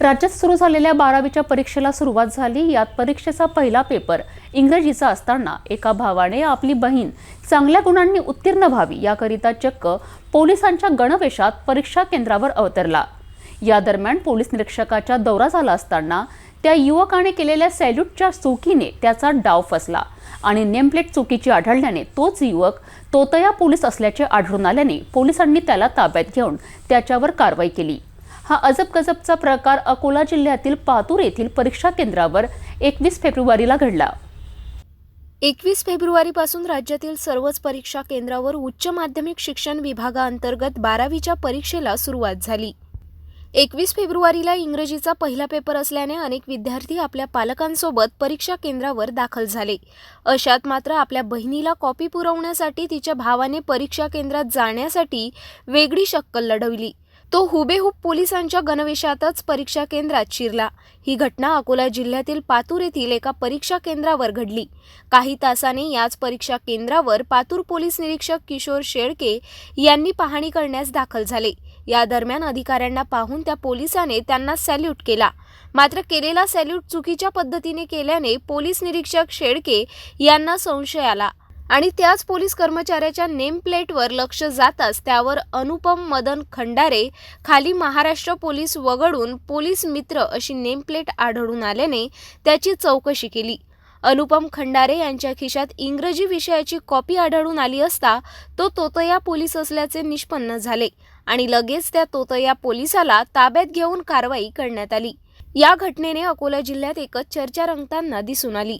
राज्यात सुरू झालेल्या बारावीच्या परीक्षेला सुरुवात झाली. यात परीक्षेचा पहिला पेपर इंग्रजीचा असताना एका भावाने आपली बहीण चांगल्या गुणांनी उत्तीर्ण व्हावी याकरिता चक्क पोलिसांच्या गणवेशात परीक्षा केंद्रावर अवतरला. या दरम्यान पोलीस निरीक्षकाचा दौरा झाला असताना त्या युवकाने केलेल्या सॅल्यूटच्या चुकीने त्याचा डाव फसला आणि नेमप्लेट चुकीची आढळल्याने तोच युवक तोतया पोलीस असल्याचे आढळून आल्याने पोलिसांनी त्याला ताब्यात घेऊन त्याच्यावर कारवाई केली. हा अजब गजबचा प्रकार अकोला जिल्ह्यातील पातूर येथील परीक्षा केंद्रावर एकवीस फेब्रुवारीला घडला. एकवीस फेब्रुवारीपासून राज्यातील सर्वच परीक्षा केंद्रावर उच्च माध्यमिक शिक्षण विभागाअंतर्गत बारावीच्या परीक्षेला सुरुवात झाली. एकवीस फेब्रुवारीला इंग्रजीचा पहिला पेपर असल्याने अनेक विद्यार्थी आपल्या पालकांसोबत परीक्षा केंद्रावर दाखल झाले. अशात मात्र आपल्या बहिणीला कॉपी पुरवण्यासाठी तिच्या भावाने परीक्षा केंद्रात जाण्यासाठी वेगळी शक्कल लढवली. तो हुबेहूब पोलिसांच्या गणवेशातच परीक्षा केंद्रात शिरला. ही घटना अकोला जिल्ह्यातील पातूर येथील एका परीक्षा केंद्रावर घडली. काही तासांनी याच परीक्षा केंद्रावर पातूर पोलीस निरीक्षक किशोर शेळके यांनी पाहणी करण्यास दाखल झाले. या दरम्यान अधिकाऱ्यांना पाहून त्या पोलिसाने त्यांना सॅल्यूट केला. मात्र केलेला सॅल्यूट चुकीच्या पद्धतीने केल्याने पोलीस निरीक्षक शेळके यांना संशय आला. आणि त्याच पोलीस कर्मचाऱ्याच्या नेमप्लेटवर लक्ष जाताच त्यावर अनुपम मदन खंडारे खाली महाराष्ट्र पोलीस वगळून पोलीस मित्र अशी नेमप्लेट आढळून आल्याने त्याची चौकशी केली. अनुपम खंडारे यांच्या खिशात इंग्रजी विषयाची कॉपी आढळून आली असता तो तोतया पोलीस असल्याचे निष्पन्न झाले आणि लगेच त्या तोतया पोलिसाला ताब्यात घेऊन कारवाई करण्यात आली. या घटनेने अकोला जिल्ह्यात एकच चर्चा रंगताना दिसून आली.